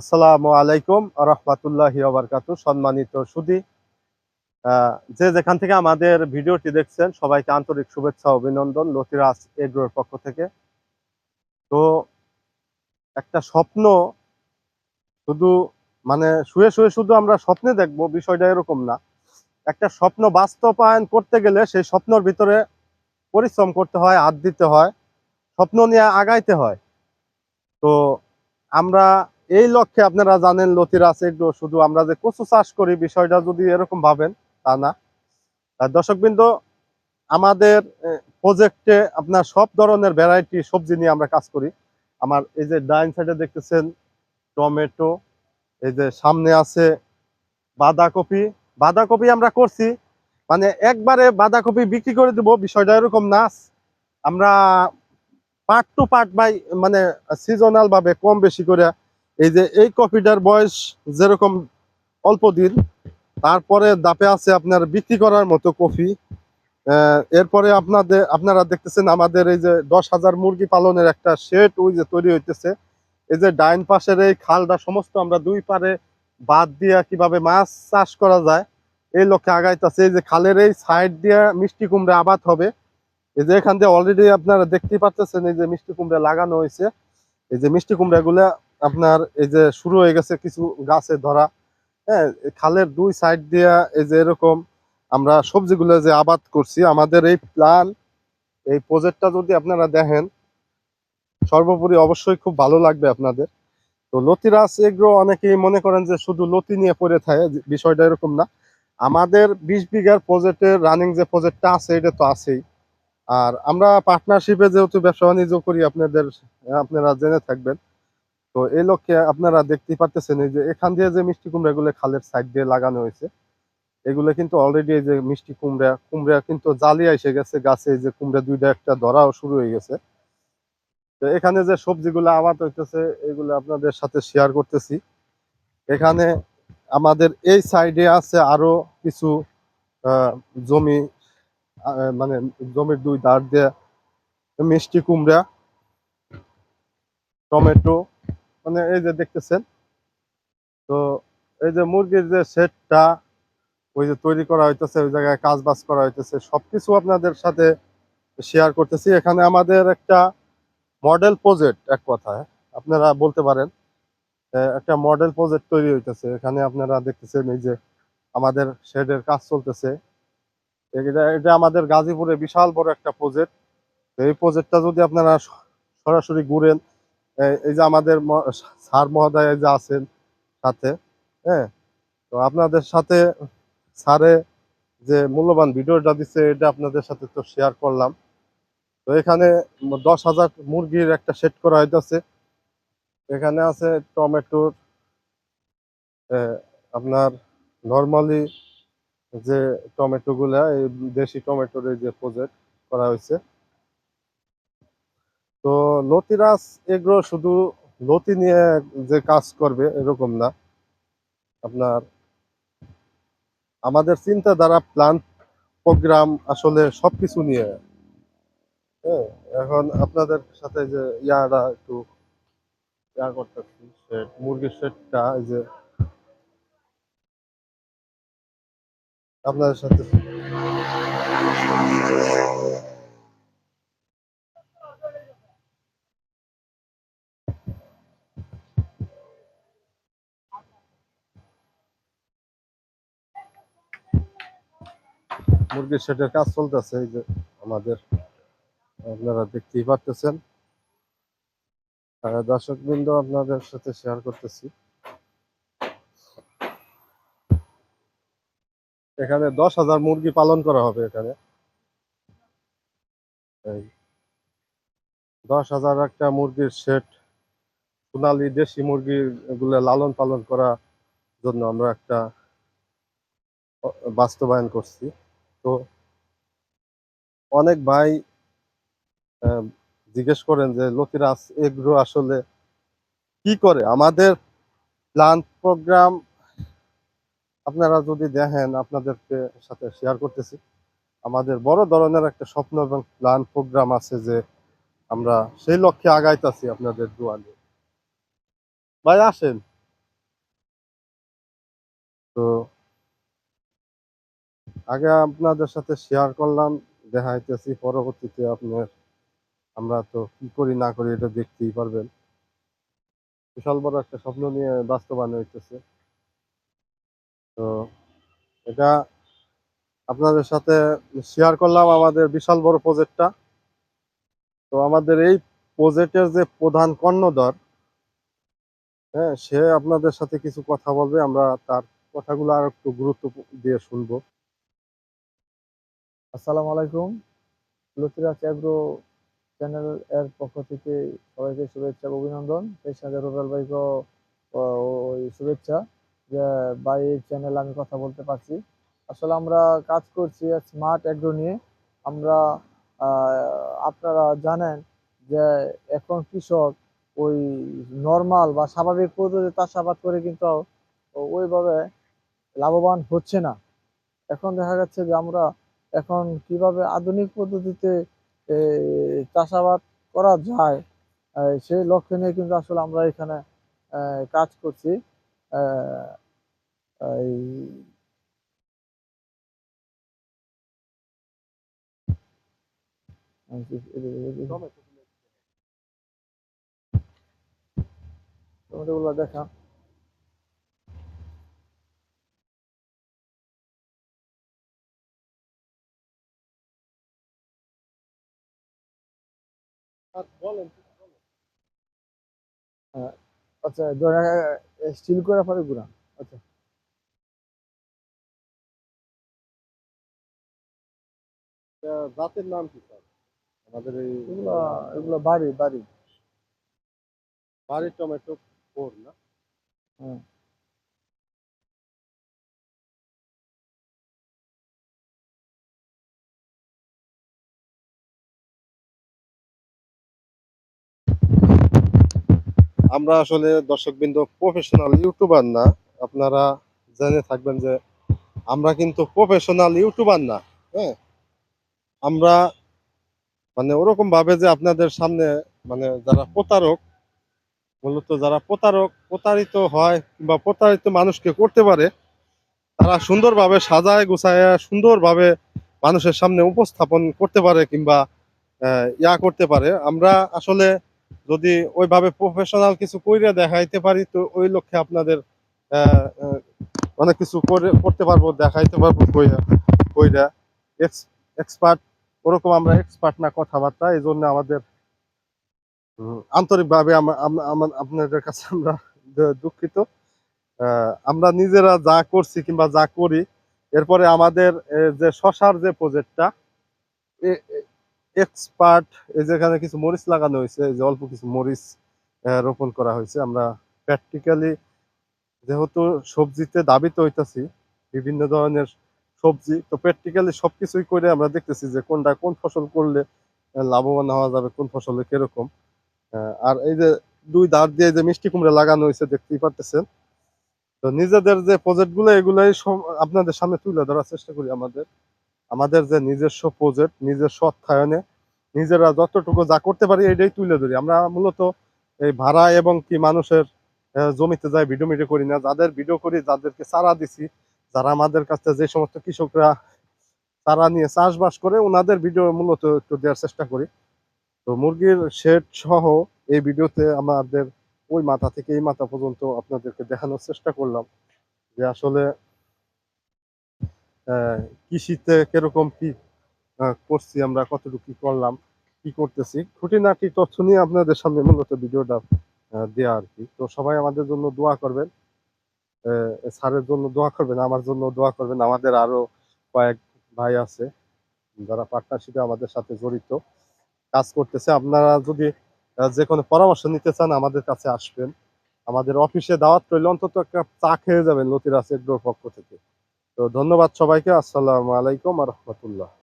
আসসালামু আলাইকুম রহমতুল্লাহ বারকাতু সম্মানিত সুদী যে যেখান থেকে আমাদের ভিডিওটি দেখছেন, সবাইকে আন্তরিক শুভেচ্ছা অভিনন্দন লতিরাজ এগ্রোর পক্ষ থেকে। তো একটা স্বপ্ন, শুধু মানে শুয়ে শুয়ে শুধু আমরা স্বপ্নে দেখব, বিষয়টা এরকম না। একটা স্বপ্ন বাস্তবায়ন করতে গেলে সেই স্বপ্নর ভিতরে পরিশ্রম করতে হয়, হাত দিতে হয়, স্বপ্ন নিয়ে আগাইতে হয়। তো আমরা এই লক্ষ্যে আপনারা জানেন লতিরাজ এগ্রো শুধু আমরা যে কচু চাষ করি বিষয়টা যদি এরকম ভাবেন, তা না। দর্শকবৃন্দ, আমাদের প্রজেক্টে আপনার সব ধরনের ভ্যারাইটি সবজি নিয়ে আমরা কাজ করি। আমার এই যে ডাইন সাইডে দেখতেছেন, টমেটো, এই যে সামনে আছে বাঁধাকপি। বাঁধাকপি আমরা করছি মানে একবারে বাঁধাকপি বিক্রি করে দেবো, বিষয়টা এরকম না। আমরা পার্ট টু পার্ট বাই মানে সিজনাল ভাবে কম বেশি করে এই যে এই কপিটার বয়স যেরকম অল্প দিন, তারপরে দাপে আছে আপনার বিক্রি করার মতো কফি। এরপরে আপনাদের, আপনারা দেখতেছেন আমাদের এই যে দশ হাজার মুরগি পালনের একটা শেড ওই যে তৈরি হইতেছে। এই যে ডাইন পাশের এই খালটা সমস্ত আমরা দুই পারে বাদ দিয়া কীভাবে মাছ চাষ করা যায়, এই লক্ষ্যে আগাইতেছে। এই যে খালের এই সাইড দিয়ে মিষ্টি কুমড়া আবাদ হবে। এই যে এখান দিয়ে অলরেডি আপনারা দেখতেই পাচ্ছেন এই যে মিষ্টি কুমড়া লাগানো হয়েছে এই যে মিষ্টি কুমড়া গুলা আপনার এই যে শুরু হয়ে গেছে কিছু গাছে ধরা হ্যাঁ খালের দুই সাইড দিয়া এই যে এরকম আমরা সবজিগুলো যে আবাদ করছি, আমাদের এই প্ল্যান এই প্রজেক্টটা যদি আপনারা দেখেন, সর্বোপরি অবশ্যই খুব ভালো লাগবে আপনাদের। তো লতিরাজ এগ্রো অনেকেই মনে করেন যে শুধু লতি নিয়ে পড়ে থাকে, বিষয়টা এরকম না। আমাদের বিশ বিঘার প্রজেক্টের রানিং যে প্রজেক্টটা আছে, এটা তো আছেই। আর আমরা পার্টনারশিপে যেহেতু ব্যবসা বাণিজ্য করি, আপনাদের, আপনারা জেনে থাকবেন। তো এই লক্ষ্যে আপনারা দেখতেই পাচ্ছেন এই যে এখান দিয়ে যে মিষ্টি কুমড়া গুলো খালের সাইড দিয়ে লাগানো হয়েছে, এগুলো কিন্তু অলরেডি এই যে মিষ্টি কুমড়া কুমড়া কিন্তু জালিয়া এসে গেছে গাছে যে কুমড়া দুইটা একটা ধরাও শুরু হয়ে গেছে। তো এখানে যে সবজিগুলো আবাদ হইতেছে, এগুলো আপনাদের সাথে শেয়ার করতেছি। এখানে আমাদের এই সাইডে আছে আরও কিছু জমি মানে জমির দুই ধার দিয়ে মিষ্টি কুমড়া, টমেটো মানে এই যে দেখতেছেন, তো এই যে মুরগির যে সেটটা, ওই যে তৈরি করা হইতেছে, ওই জায়গায় কাজ বাজ করা হইতেছে, সবকিছু আপনাদের সাথে শেয়ার করতেছি। এখানে আমাদের একটা মডেল প্রজেক্ট এক কথায়, আপনারা বলতে পারেন একটা মডেল প্রজেক্ট তৈরি হইতেছে। এখানে আপনারা দেখতেছেন এই যে আমাদের শেডের কাজ চলতেছে। এটা আমাদের গাজীপুরে বিশাল বড় একটা প্রজেক্ট এই প্রজেক্টটা যদি আপনারা সরাসরি ঘুরেন এই- যে আমাদের স্যার মহোদয় যে আছেন সাথে হ্যাঁ তো আপনাদের সাথে স্যারে যে মূল্যবান ভিডিওটা দিচ্ছে এটা আপনাদের সাথে তো শেয়ার করলাম। তো এখানে দশ হাজার মুরগির একটা সেট করা হইতেছে। এখানে আছে টমেটোর আপনার নর্মালি যে টমেটো গুলা এই দেশি টমেটোর এই যে প্রজেক্ট করা হয়েছে তো লতিরাজ এগ্রো শুধু লতি নিয়ে যে কাজ করবে এরকম না। আপনার আমাদের চিন্তাধারা প্ল্যান প্রোগ্রাম আসলে সবকিছু নিয়ে। হ্যাঁ এখন আপনাদের সাথে যে ইয়াটা একটু ইয়া করতেছি সেট মুরগির সেটটা, এই যে আপনাদের সাথে মুরগির সেটের কাজ চলতেছে, এই যে আমাদের, আপনারা দেখতেই পারতেছেন। দর্শক বৃন্দ আপনাদের সাথে শেয়ার করতেছি। এখানে দশ হাজার মুরগি পালন করা হবে এখানে। এই দশ হাজার একটা মুরগির সেট, সোনালি দেশি মুরগি গুলো লালন পালন করার জন্য আমরা একটা, বাস্তবায়ন করছি। তো অনেক ভাই জিজ্ঞেস করেন যে লতিরাজ এগ্রো আসলে কি করে? আমাদের প্ল্যান প্রোগ্রাম আপনারা যদি দেখেন, আপনাদেরকে সাথে শেয়ার করতেছি। আমাদের বড় ধরনের একটা স্বপ্ন এবং প্ল্যান প্রোগ্রাম আছে যে, আমরা সেই লক্ষ্যে আগাইতেছি আপনাদের দোয়ালে ভাই, আসেন। তো আগে আপনাদের সাথে শেয়ার করলাম, দেখাইতেছি, পরবর্তীতে আপনার আমরা তো কি করি না করি এটা দেখতেই পারবেন। বিশাল বড় একটা স্বপ্ন নিয়ে বাস্তবায়ন হইতেছে। তো এটা আপনাদের সাথে শেয়ার করলাম আমাদের বিশাল বড় প্রজেক্টটা তো আমাদের এই প্রজেক্টের যে প্রধান কর্ণধর হ্যাঁ সে আপনাদের সাথে কিছু কথা বলবে, আমরা তার কথাগুলো আর একটু গুরুত্ব দিয়ে শুনব। আসসালামু আলাইকুম। লতিরাজ অ্যাগ্রো চ্যানেল এর পক্ষ থেকে সবাইকে শুভেচ্ছা অভিনন্দন। সেই সাথে রুবেল ভাইকেও ও, ওই শুভেচ্ছা যে এই চ্যানেল আমি কথা বলতে পারছি। আসলে আমরা কাজ করছি স্মার্ট অ্যাগ্রো নিয়ে। আমরা আপনারা জানেন যে এখন কৃষক ওই নর্মাল বা স্বাভাবিক পদ্ধতিতে চাষাবাদ করে কিন্তু ওইভাবে লাভবান হচ্ছে না। এখন দেখা যাচ্ছে যে আমরা এখন কীভাবে আধুনিক পদ্ধতিতে চাষাবাদ করা যায় সেই লক্ষ্য নিয়ে কিন্তু আসলে আমরা এখানে কাজ করছি। টমেটোগুলো দেখা। আচ্ছা ধরে স্টিল করে পরে গুড়া আচ্ছা। জাতের নাম কি স্যার? আমাদের এই এগুলো এগুলো বাড়ি বাড়ি। বাড়ির টমেটো ফোর না? হ্যাঁ। আমরা আসলে দর্শকবৃন্দ প্রফেশনাল ইউটিউবার না। আপনারা জেনে থাকবেন যে আমরা কিন্তু প্রফেশনাল ইউটিউবার না হ্যাঁ? আমরা মানে ওরকম ভাবে যে আপনাদের সামনে মানে যারা প্রতারক, মূলত যারা প্রতারক, প্রতারিত হয় কিংবা প্রতারিত মানুষকে করতে পারে, তারা সুন্দরভাবে সাজায়, গুছায়, সুন্দরভাবে মানুষের সামনে উপস্থাপন করতে পারে কিংবা ইয়া করতে পারে। আমরা আসলে যদি ওইভাবে প্রফেশনাল কিছু কইরা দেখাইতে পারি, তো ওই লক্ষ্যে আপনাদের অনেক কিছু করে, করতে পারব, দেখাইতে পারব কইরা কইরা। এক্সপার্ট ওরকম আমরা এক্সপার্ট না কথাবার্তা এই জন্য আমাদের আন্তরিকভাবে আপনাদের কাছে আমরা দুঃখিত। আমরা নিজেরা যা করছি কিংবা যা করি, এরপরে আমাদের যে শশার যে প্রজেক্টটা এক্সপার্ট এই যেখানে কিছু মরিচ লাগানো হয়েছে যে অল্প কিছু মরিচ রোপণ করা হয়েছে। আমরা প্র্যাকটিক্যালি যেহেতু সবজিতে দাবিত হইতাছি, বিভিন্ন ধরনের সবজি, তো প্র্যাকটিক্যালি সবকিছুই করে আমরা দেখতেছি যে কোনটা কোন ফসল করলে লাভবান হওয়া যাবে, কোন ফসলে কীরকম। আর এই যে দুই ধার দিয়ে যে মিষ্টি কুমড়া লাগানো হয়েছে, দেখতেই পারতেছেন। তো নিজেদের যে প্রজেক্টগুলো, এগুলাই সব আপনাদের সামনে তুলে ধরার চেষ্টা করি আমাদের। আমাদের যে নিজস্ব প্রজেক্ট নিজস্ব অর্থায়নে নিজেরা যতটুকু যা করতে পারি এটাই তুলে ধরি। আমরা মূলত এই ভাড়া এবং কি মানুষের জমিতে যাই ভিডিও মিডিও করি না, যাদের ভিডিও করি যাদেরকে চারা দিছি, যারা আমাদের কাছে যে সমস্ত কৃষকরা চারা নিয়ে চাষবাস করে, ওনাদের ভিডিও মূলত একটু দেওয়ার চেষ্টা করি। তো মুরগির শেড সহ এই ভিডিওতে আমাদের ওই মাথা থেকে এই মাথা পর্যন্ত আপনাদেরকে দেখানোর চেষ্টা করলাম যে আসলে কৃষিতে কীরকম কি করছি আমরা কতটুকু কি করলাম কি করতেছি। খুঁটিনাটি তথ্য নিয়ে আপনাদের সামনে মূলত ভিডিওটা দেয়া আর কি। তো সবাই আমাদের জন্য দোয়া করবেন। আহ, স্যারের জন্য দোয়া করবেন আমার জন্য দোয়া করবেন। আমাদের আরও কয়েক ভাই আছে যারা পার্টনারশিপে আমাদের সাথে জড়িত কাজ করতেছে। আপনারা যদি যে কোনো পরামর্শ নিতে চান আমাদের কাছে আসবেন। আমাদের অফিসে দাওয়াত করলে অন্তত একটা চা খেয়ে যাবেন লতিরাজ এগ্রোর পক্ষ থেকে। তো ধন্যবাদ সবাইকে আসসালামু আলাইকুম আর রহমতুল্লাহ।